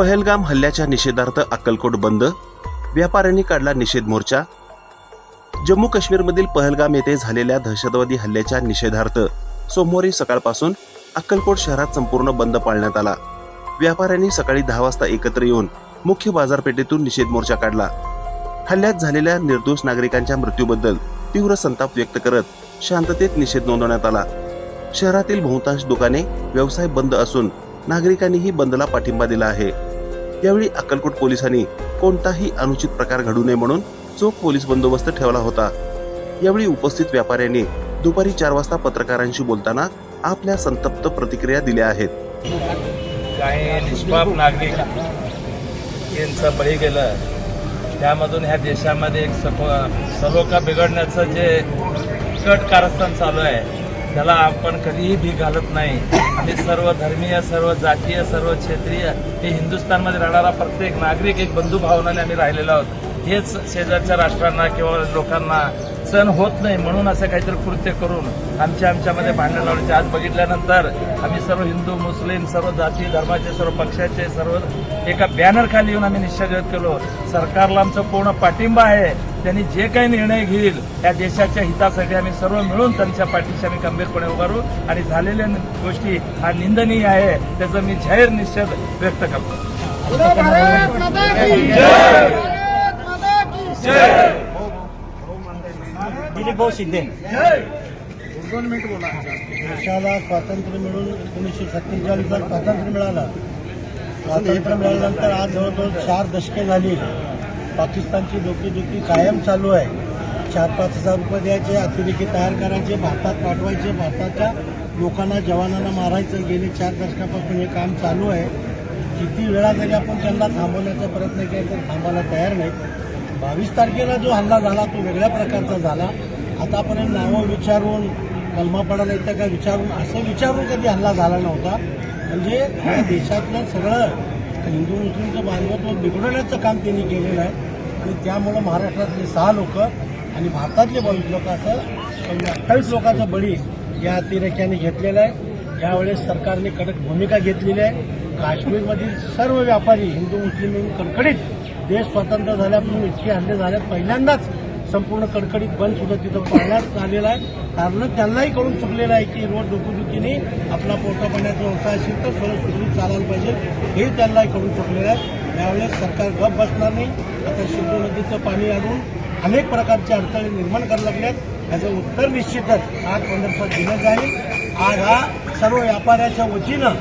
पहलगाम हल्ल्याच्या निषेधार्थ अक्कलकोट बंद व्यापाऱ्यांनी काढला निषेध मोर्चा. जम्मू काश्मीरमधील पहलगाम येथे झालेल्या दहशतवादी हल्ल्याच्या निषेधार्थ सोमवारी सकाळपासून अक्कलकोट शहरात संपूर्ण बंद पाळण्यात आला. व्यापाऱ्यांनी सकाळी दहा वाजता एकत्र येऊन मुख्य बाजारपेठेतून निषेध मोर्चा काढला. हल्ल्यात झालेल्या निर्दोष नागरिकांच्या मृत्यूबद्दल तीव्र संताप व्यक्त करत शांततेत निषेध नोंदवण्यात आला. शहरातील बहुतांश दुकाने व्यवसाय बंद असून नागरिकांनीही बंदला पाठिंबा दिला आहे. यावेळी अक्कलकोट पोलिसांनी कोणताही अनुचित प्रकार घडू नये म्हणून चोख पोलीस बंदोबस्त ठेवला होता. यावेळी उपस्थित व्यापाऱ्यांनी दुपारी चार वाजता पत्रकारांशी बोलताना आपल्या संतप्त प्रतिक्रिया दिल्या आहेत. काही निष्पाप नागरिक यांचं बळी गेलं. त्यामधून ह्या देशामध्ये एक सप सलोखा बिघडण्याचं जे कट कारस्थान चालू आहे त्याला आपण कधीही भी घालत नाही. आणि सर्व धर्मीय सर्व जातीय सर्व क्षेत्रीय हे हिंदुस्थानमध्ये राहणारा प्रत्येक नागरिक एक बंधू भावनाने आम्ही राहिलेलो आहोत. हेच शेजारच्या राष्ट्रांना किंवा लोकांना सण होत नाही म्हणून असं काहीतरी कृत्य करून आमच्या आमच्यामध्ये भांडण लावण्याचे. आज बघितल्यानंतर आम्ही सर्व हिंदू मुस्लिम सर्व जाती धर्माचे सर्व पक्षाचे सर्व एका बॅनरखाली येऊन आम्ही निश्चय व्यक्त केलो. सरकारला आमचा पूर्ण पाठिंबा आहे. त्यांनी जे काही निर्णय घेईल या देशाच्या हितासाठी आम्ही सर्व मिळून त्यांच्या पाठीशी आम्ही गंभीरपणे उभारू आणि झालेल्या गोष्टी हा निंदनीय आहे त्याचा मी जाहीर निषेध व्यक्त करतो. भारत माता की जय! भारत माता की जय! दिलीप भाऊ शिंदे. देशाला स्वातंत्र्य मिळून एकोणीसशे सत्तेचाळीसला स्वातंत्र्य मिळालं. स्वातंत्र्य मिळाल्यानंतर आज जवळजवळ चार दशके झाली. पाकिस्तानची डोकेदुखी कायम चालू आहे. चार पाच हजार रुपये द्यायचे अतिरेकी तयार करायचे भारतात पाठवायचे भारताच्या लोकांना जवानांना मारायचं गेले चार दशकापासून हे काम चालू आहे. किती वेळा जरी आपण त्यांना थांबवण्याचा प्रयत्न केला तर थांबायला तयार नाही बावीस तारखेला जो हल्ला झाला तो वेगळ्या प्रकारचा झाला. आतापर्यंत नावं विचारून कलमा पडायला येतं का विचारून असं विचारून कधी हल्ला झाला नव्हता. म्हणजे या देशातलं सगळं हिंदू मुस्लिमचं बांधवत्व बिघडवण्याचं काम त्यांनी केलेलं आहे. आणि त्यामुळं महाराष्ट्रातले सहा लोक आणि भारतातले बावीस लोक असं म्हणजे अठ्ठावीस लोकांचं बळी या अतिरेक्याने घेतलेलं आहे. यावेळेस सरकारने कडक भूमिका घेतलेली आहे. काश्मीरमधील सर्व व्यापारी हिंदू मुस्लिम कडकडीत देश स्वतंत्र झाल्यापासून इतके हल्ले झाल्यात. पहिल्यांदाच संपूर्ण कडकडीत बंद सुद्धा तिथं पाळण्यात आलेला आहे. कारण त्यांनाही कळून चुकलेलं आहे की रोड डोकदुखीने आपला पोटा पाण्याचा व्यवसाय असेल तर सर्व सुरळीत चालायला पाहिजे. हे त्यांनाही कळून चुकलेलं आहे. त्यावेळेस सरकार गप बसणार नाही. आता सिंधू नदीचं पाणी आणून अनेक प्रकारचे अडथळे निर्माण करायला लागल्यात याचं उत्तर निश्चितच आज पंधरा दिलं जाईल. आज हा सर्व व्यापाऱ्याच्या वतीनं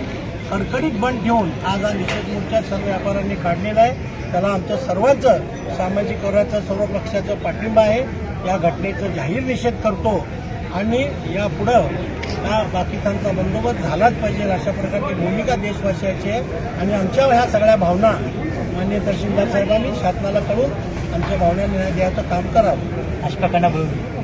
कडकडीत बंद ठेवून आज हा निषेध मोर्चा सर्व व्यापाऱ्यांनी काढलेला आहे. त्याला आमच्या सर्वांचं सामाजिक वर्गाचा सर्व पक्षाचा पाठिंबा आहे. या घटनेचा जाहीर निषेध करतो. आणि यापुढं हा पाकिस्तानचा बंदोबस्त झालाच पाहिजे अशा प्रकारची भूमिका देशवासियाची आहे. आणि आमच्या ह्या सगळ्या भावना मान्य तहसीलदार साहेबांनी शासनाला कळून आमच्या भावना निर्णय द्यायचं काम करावं. अशा प्रकारे